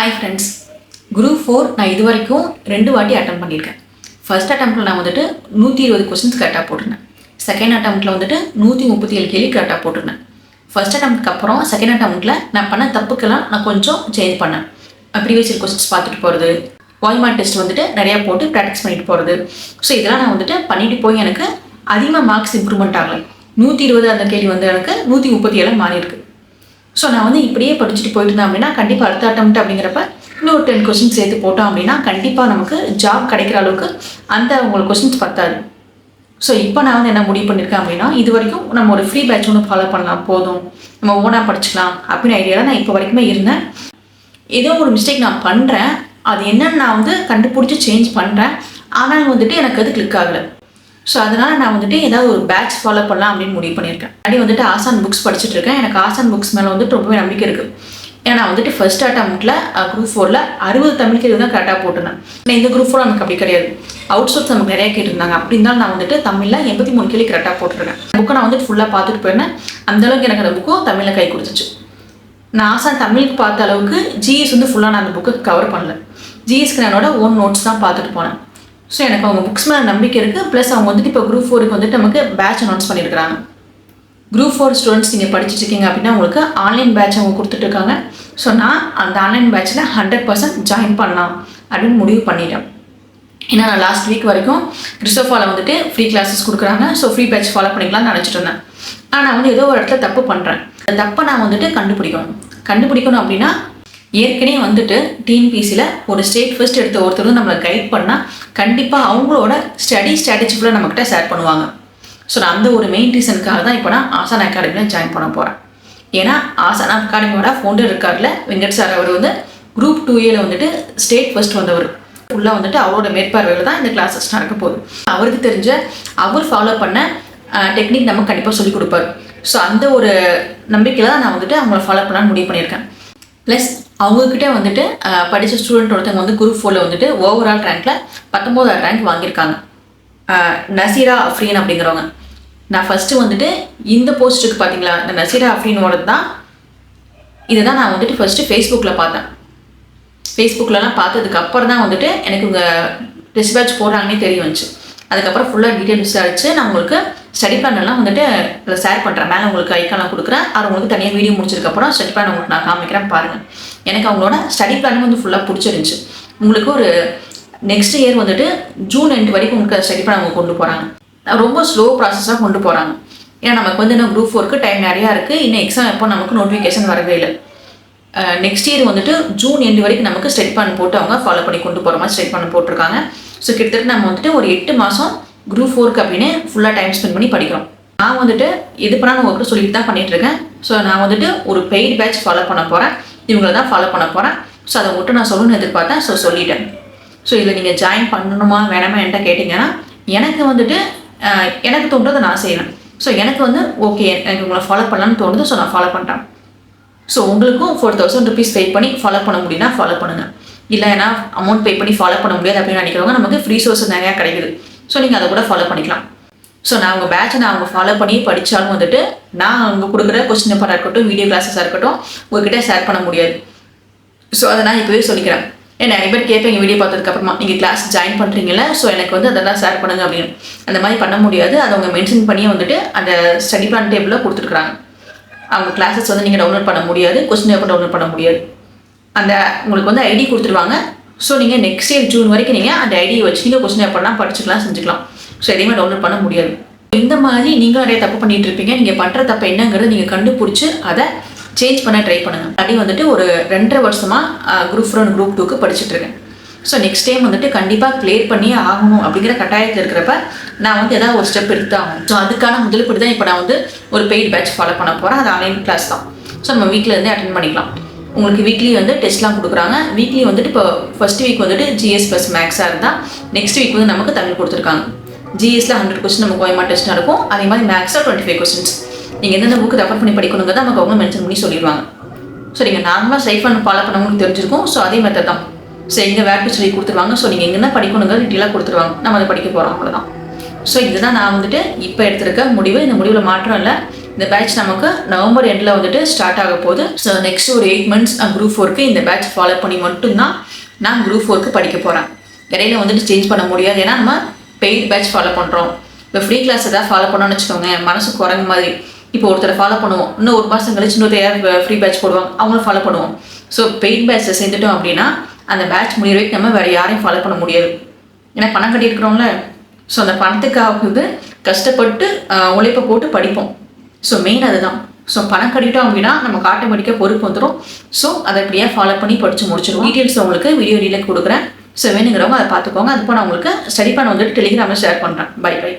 Hi friends group four நான் இது வரைக்கும் ரெண்டு வாட்டி அட்டம் பண்ணியிருக்கேன். ஃபர்ஸ்ட் அட்டம்ப்ட்டில் நான் வந்துட்டு நூற்றி இருபது கொஸ்டின்ஸ் கரெக்டாக போட்டிருந்தேன். செகண்ட் அட்டம்ப்ட்டில் வந்துட்டு நூற்றி முப்பத்தி ஏழு கேள்வி கரெக்டாக போட்டிருந்தேன். ஃபர்ஸ்ட் அட்டம்ப்ட்க்கு அப்புறம் செகண்ட் அட்டம்ப்ட்டில் நான் பண்ண தப்புக்கெல்லாம் நான் கொஞ்சம் சேஞ்ச் பண்ணேன். ப்ரீவியஸ் இயர் கொஸ்டின்ஸ் பார்த்துட்டு போகிறது வாய்மார்க் டெஸ்ட் வந்துட்டு நிறையா போட்டு ப்ராக்டிஸ் பண்ணிட்டு போகிறது ஸோ இதெல்லாம் நான் வந்துட்டு பண்ணிட்டு போய் எனக்கு அதிகமாக மார்க்ஸ் இம்ப்ரூவ்மெண்ட் ஆகலை. நூற்றி இருபது அந்த கேள்வி வந்து எனக்கு நூற்றி முப்பத்தி ஏழு மாறிருக்கு ஸோ நான் வந்து இப்படியே படிச்சுட்டு போயிட்டு இருந்தேன் அப்படின்னா கண்டிப்பாக அடுத்த அட்டம் அப்படிங்கிறப்ப இன்னொரு டென் கொஸ்டின் சேர்த்து போட்டோம் அப்படின்னா கண்டிப்பாக நமக்கு ஜாப் கிடைக்கிற அளவுக்கு அந்த உங்களுக்கு கொஸ்டின்ஸ் பத்தாது. ஸோ இப்போ நான் வந்து என்ன முடிவு பண்ணியிருக்கேன் அப்படின்னா இது வரைக்கும் நம்ம ஒரு ஃப்ரீ பேட்ச் ஒன்று ஃபாலோ பண்ணலாம் போதும். நம்ம ஓனாக படிச்சுக்கலாம் அப்படின்னு ஐடியாவில் நான் இப்போ வரைக்குமே இருந்தேன். ஏதோ ஒரு மிஸ்டேக் நான் பண்ணுறேன் அது என்னன்னு நான் வந்து கண்டுபிடிச்சி சேஞ்ச் பண்ணுறேன் ஆனால் வந்துட்டு எனக்கு அது கிளிக் ஆகலை. ஸோ அதனால் நான் வந்துட்டு ஏதாவது ஒரு பேட்ச் ஃபாலோ பண்ணலாம் அப்படின்னு முடிவு பண்ணியிருக்கேன். அப்படி வந்துட்டு ஆசான் புக்ஸ் படிச்சுட்டு இருக்கேன் எனக்கு ஆசான் புக்ஸ் மேலே வந்துட்டு ரொம்பவே நம்பிக்கை இருக்குது ஏன்னா நான் வந்துட்டு ஃபர்ஸ்ட் அட்டம்ப்ட்டில் குரூப் ஃபோரில் அறுபது தமிழ் கேள்வி தான் கரெக்டாக போட்டிருந்தேன். ஆனால் இந்த குரூப் ஃபோர் நமக்கு அப்படி கிடையாது. அவுட் சோர்ஸ் நமக்கு நிறைய கேட்டிருந்தாங்க. அப்படி இருந்தாலும் நான் வந்துட்டு தமிழில் எண்பத்தி மூணு கேள்வி கரெக்டாக போட்டிருக்கேன். புக்கை நான் வந்துட்டு ஃபுல்லாக பார்த்துட்டு போயிருந்தேன். அந்தளவுக்கு எனக்கு அந்த புக்கும் தமிழில் கை கொடுத்துச்சு. நான் ஆசான் தமிழுக்கு பார்த்த அளவுக்கு ஜிஎஸ் வந்து ஃபுல்லாக நான் அந்த புக்கு கவர் பண்ணல. ஜிஎஸ்க்கு நான் என்னோட ஓன் நோட்ஸ் தான் பார்த்துட்டு போனேன். ஸோ எனக்கு அவங்க புக்ஸ் மேலே நம்பிக்கை இருக்குது ப்ளஸ் அவங்க வந்துட்டு இப்போ குரூப் ஃபோருக்கு வந்துட்டு நமக்கு பேட்ச் அனௌன்ஸ் பண்ணியிருக்காங்க குரூப் ஃபோர் ஸ்டூடெண்ட்ஸ் நீங்கள் படிச்சுட்டு இருக்கீங்க அப்படின்னா உங்களுக்கு ஆன்லைன் பேட்ச் அவங்க கொடுத்துட்ருக்காங்க ஸோ நான் அந்த ஆன்லைன் பேட்ச்சில் ஹண்ட்ரட் பர்சன்ட் ஜாயின் பண்ணலாம் அப்படின்னு முடிவு பண்ணிட்டேன். ஏன்னா நான் லாஸ்ட் வீக் வரைக்கும் கிறிஸ்டோஃபாவில் வந்துட்டு ஃப்ரீ கிளாஸஸ் கொடுக்குறாங்க. ஸோ ஃப்ரீ பேட்ச் ஃபாலோ பண்ணிக்கலாம்னு நினச்சிட்டு இருந்தேன். ஆனால் வந்து ஏதோ ஒரு இடத்துல தப்பு பண்ணுறேன் அந்த தப்பை நான் வந்துட்டு கண்டுபிடிக்கணும். கண்டுபிடிக்கணும் அப்படின்னா ஏற்கனவே வந்துட்டு டிஎன்பிசியில் ஒரு ஸ்டேட் ஃபர்ஸ்ட் எடுத்த ஒருத்தர் வந்து நம்மளை கைட் பண்ணால் கண்டிப்பாக அவங்களோட ஸ்டடி ஸ்ட்ராட்டஜி ஃபுல்லாக நம்மக்கிட்ட ஷேர் பண்ணுவாங்க. ஸோ நான் அந்த ஒரு மெயின் ரீசனுக்காக தான் இப்போ நான் ஆசான் அகாடமியில் ஜாயின் பண்ண போகிறேன் ஏன்னா ஆசான் அகாடமியோட ஃபவுண்டர் இருக்கார்ல வெங்கட் சார் அவர் வந்து குரூப் டூ ஏல வந்துட்டு ஸ்டேட் ஃபர்ஸ்ட் வந்தவர். உள்ளே வந்துட்டு அவரோட மேற்பார்வையில் தான் இந்த கிளாஸஸ் நடக்க போகுது. அவருக்கு தெரிஞ்ச அவர் ஃபாலோ பண்ண டெக்னிக் நமக்கு கண்டிப்பாக சொல்லிக் கொடுப்பாரு. ஸோ அந்த ஒரு நம்பிக்கையில் தான் நான் வந்துட்டு அவங்கள ஃபாலோ பண்ணலான்னு முடிவு பண்ணியிருக்கேன். ப்ளஸ் அவங்கக்கிட்ட வந்துட்டு படித்த ஸ்டூடெண்ட் ஒருத்தவங்க வந்து குரூப் ஃபோரில் வந்துட்டு ஓவரால் ரேங்க்கில் பத்தொம்போதாவது ரேங்க் வாங்கியிருக்காங்க. நசீரா அஃப்ரீன் அப்படிங்கிறவங்க. நான் ஃபஸ்ட்டு வந்துட்டு இந்த போஸ்ட்டுக்கு பார்த்தீங்களா இந்த நசீரா அஃப்ரீனோட தான். இதை தான் நான் வந்துட்டு ஃபஸ்ட்டு ஃபேஸ்புக்கில் பார்த்தேன். ஃபேஸ்புக்கிலலாம் பார்த்ததுக்கு அப்புறம் தான் வந்துட்டு எனக்கு இவங்க டிஸ்பேட்ச் போடுறாங்கன்னே தெரிய வந்துச்சு. அதுக்கப்புறம் ஃபுல்லாக டீட்டெயில் விசாரிச்சு நான் உங்களுக்கு ஸ்டடி பிளான்லாம் வந்துட்டு ஷேர் பண்ணுறேன் மேலே உங்களுக்கு ஐக்கான கொடுக்குறேன். அது உங்களுக்கு தனியாக வீடியோ முடிச்சதுக்கப்புறம் ஸ்டடி பிளான் உங்களுக்கு நான் காமிக்கிறேன் பாருங்கள் எனக்கு அவங்களோட ஸ்டடி பிளான் வந்து ஃபுல்லாக பிடிச்சிருந்துச்சு. உங்களுக்கு ஒரு நெக்ஸ்ட் இயர் வந்துட்டு ஜூன் எண்டு வரைக்கும் உங்களுக்கு ஸ்டடி பிளான் அவங்க கொண்டு போகிறாங்க ரொம்ப ஸ்லோ ப்ராசஸாக கொண்டு போகிறாங்க ஏன்னா நமக்கு வந்து இன்னும் குரூப் ஃபோருக்கு டைம் நிறையா இருக்குது இன்னும் எக்ஸாம் எப்போ நமக்கு நோட்டிஃபிகேஷன் வரவே இல்லை. நெக்ஸ்ட் இயர் வந்துட்டு ஜூன் எண்டு வரைக்கும் நமக்கு ஸ்டெட் பிளான் போட்டு அவங்க ஃபாலோ பண்ணி கொண்டு போகிற மாதிரி ஸ்டெட் பிளான் போட்டிருக்காங்க. ஸோ கிட்டத்தட்ட நம்ம வந்துட்டு ஒரு எட்டு மாதம் குரூப் ஃபோருக்கு அப்படின்னு ஃபுல்லாக டைம் ஸ்பெண்ட் பண்ணி படிக்கிறோம். நான் வந்துட்டு எது பண்ணாலும் உங்கள்கிட்ட சொல்லிட்டு தான் பண்ணிட்டு இருக்கேன். ஸோ நான் வந்துட்டு ஒரு பெய்டு பேட்ச் ஃபாலோ பண்ண போகிறேன் இவங்களை தான் ஃபாலோ பண்ண போகிறேன் ஸோ அதை மட்டும் நான் சொல்லணும்னு எதிர்பார்த்தேன். ஸோ சொல்லிட்டேன். ஸோ இதில் நீங்கள் ஜாயின் பண்ணணுமா வேணாமா என்கிட்ட கேட்டிங்கன்னா எனக்கு வந்துட்டு எனக்கு தோன்றதை நான் செய்வேன். ஸோ எனக்கு வந்து ஓகே எனக்கு உங்களை ஃபாலோ பண்ணலான்னு தோணுது. ஸோ நான் ஃபாலோ பண்ணுறேன் ஸோ உங்களுக்கும் ஃபோர் தௌசண்ட் ருபீஸ் பே பண்ணி ஃபாலோ பண்ண முடியும்னா ஃபாலோ பண்ணுங்கள் இல்லை ஏன்னா அமௌண்ட் பே பண்ணி ஃபாலோ பண்ண முடியாது அப்படின்னு நினைக்கிறவங்க நமக்கு ஃப்ரீ சோர்ஸ் நிறையா கிடைக்குது. ஸோ நீங்கள் அதை கூட ஃபாலோ பண்ணிக்கலாம். ஸோ நான் உங்கள் பேட்சை நான் அவங்க ஃபாலோ பண்ணி படித்தாலும் வந்துட்டு நான் அவங்க கொடுக்குற கொஸ்டின் பேப்பராக இருக்கட்டும் வீடியோ கிளாஸஸாக இருக்கட்டும் உங்ககிட்ட ஷேர் பண்ண முடியாது. ஸோ அதை நான் இப்போவே சொல்லிக்கிறேன். ஏன் நிறைய பேர் கேட்பேன் வீடியோ பார்த்ததுக்கப்புறமா நீங்கள் கிளாஸ் ஜாயின் பண்ணுறீங்களா ஸோ எனக்கு வந்து அதெல்லாம் ஷேர் பண்ணுங்க அப்படின்னு. அந்த மாதிரி பண்ண முடியாது. அதை அவங்க மென்ஷன் பண்ணி வந்துட்டு அந்த ஸ்டடி பிளான் டேபிளில் கொடுத்துருக்குறாங்க. அவங்க கிளாஸஸ் வந்து நீங்கள் டவுன்லோட் பண்ண முடியாது கொஸ்டின் பேப்பர் டவுன்லோட் பண்ண முடியாது. அந்த உங்களுக்கு வந்து ஐடி கொடுத்துருவாங்க. ஸோ நீங்கள் நெக்ஸ்ட் இயர் ஜூன் வரைக்கும் நீங்கள் அந்த ஐடியை வச்சு நீங்கள் கொஸ்டின் பேப்பர்லாம் படிச்சுக்கலாம் செஞ்சுக்கலாம். ஸோ எதையுமே டவுன்லோட் பண்ண முடியாது. இந்த மாதிரி நீங்களும் நிறைய தப்பு பண்ணிட்டு இருப்பீங்க. நீங்கள் பண்ணுற தப்பு என்னங்கிறத நீங்கள் கண்டுபிடிச்சி அதை சேஞ்ச் பண்ண ட்ரை பண்ணுங்கள் அப்படி வந்துட்டு ஒரு ரெண்டரை வருஷமாக குரூப் ஒன் குரூப் டூக்கு படிச்சுட்டு இருக்கேன். ஸோ நெக்ஸ்ட் டைம் வந்துட்டு கண்டிப்பாக கிளியர் பண்ணியே ஆகணும் அப்படிங்கிற கட்டாயத்தில் இருக்கிறப்ப நான் வந்து ஏதாவது ஒரு ஸ்டெப் எடுத்தாகும் ஸோ அதுக்கான முதல்படி தான் இப்போ நான் வந்து ஒரு பெய்ட் பேட்ச் ஃபாலோ பண்ண போகிறேன் அது ஆன்லைன் கிளாஸ் தான். ஸோ நம்ம வீட்டில் இருந்தே அட்டன் பண்ணிக்கலாம். உங்களுக்கு வீக்லி வந்து டெஸ்ட்லாம் கொடுக்குறாங்க. வீக்லி வந்துட்டு இப்போ ஃபர்ஸ்ட் வீக் வந்துட்டு ஜிஎஸ் ப்ளஸ் மேக்ஸாக இருந்தால் நெக்ஸ்ட் வீக் வந்து நமக்கு தமிழ் கொடுத்துருக்காங்க. ஜிஎஸ்ல ஹண்ட்ரட் கொஸ்டின் நமக்கு கோயமா டெஸ்ட் நடக்கும் அதே மாதிரி மேக்ஸில் டுவெண்ட்டி ஃபைவ் கொஸ்டின்ஸ் நீங்கள் எந்தெந்த புக்கு ரெஃபர் பண்ணி படிக்கணுங்கிறத நமக்கு அவங்க மென்ஷன் பண்ணி சொல்லிடுவாங்க. ஸோ நீங்கள் நார்மலாக சைஃப் பண்ண ஃபாலோ பண்ணவங்களுக்கு தெரிஞ்சிருக்கும். ஸோ அதே மாதிரி தான். ஸோ எங்கே வேறு சொல்லி கொடுத்துருவாங்க. ஸோ நீங்கள் எங்கன்னா படிக்கணுங்க டீட்டெயிலாக கொடுத்துருவாங்க. நம்ம அதை படிக்க போகிறோம் அவ்வளோதான் ஸோ இதுதான் நான் வந்துட்டு இப்போ எடுத்திருக்க முடிவு. இந்த முடிவில் மாற்றம் இல்லை. இந்த பேட்ச் நமக்கு நவம்பர் எண்டில் வந்துட்டு ஸ்டார்ட் ஆக போகுது. ஸோ நெக்ஸ்ட் ஒரு எயிட் மந்த்ஸ் குரூப் ஃபோருக்கு இந்த பேட்ச் ஃபாலோ பண்ணி மட்டும்தான் நான் குரூப் ஃபோருக்கு படிக்க போகிறேன் இடையில வந்துட்டு சேஞ்ச் பண்ண முடியாது. ஏன்னா நம்ம பெய்ட் பேட்ச் ஃபாலோ பண்ணுறோம் இப்போ ஃப்ரீ கிளாஸ் எதாவது ஃபாலோ பண்ணோம்னு வச்சுக்கோங்க மனசு குறைஞ்ச மாதிரி. இப்போ ஒருத்தரை ஃபாலோ பண்ணுவோம். இன்னும் ஒரு மாதம் கழிச்சு இன்னொரு யார் ஃப்ரீ பேட்ச் போடுவாங்க அவங்களும் ஃபாலோ பண்ணுவோம். ஸோ பெய்ட் பேட்ச்சை சேர்ந்துட்டோம் அப்படின்னா அந்த பேட்ச் முடிகிற வரைக்கும் நம்ம வேறு யாரையும் ஃபாலோ பண்ண முடியாது. ஏன்னா பணம் கட்டியிருக்கிறோம்ல. ஸோ அந்த பணத்துக்காக வந்து கஷ்டப்பட்டு உழைப்பை போட்டு படிப்போம். ஸோ மெயின் அதுதான். ஸோ பணம் கட்டிட்டோம் அப்படின்னா நமக்கு ஆட்டோமேட்டிக்காக பொறுப்பு வந்துடும் ஸோ அதை அப்படியே ஃபாலோ பண்ணி படித்து முடிச்சிடும் டீட்டெயில்ஸ் உங்களுக்கு வீடியோ டீலில் கொடுக்குறேன். ஸோ வேணுங்கிறவங்க அதை பார்த்துக்கோங்க. அது போல் நான் உங்களுக்கு ஸ்டடி பண்ண வந்துட்டு டெலிகிராமில் ஷேர் பண்ணுறேன் பை பை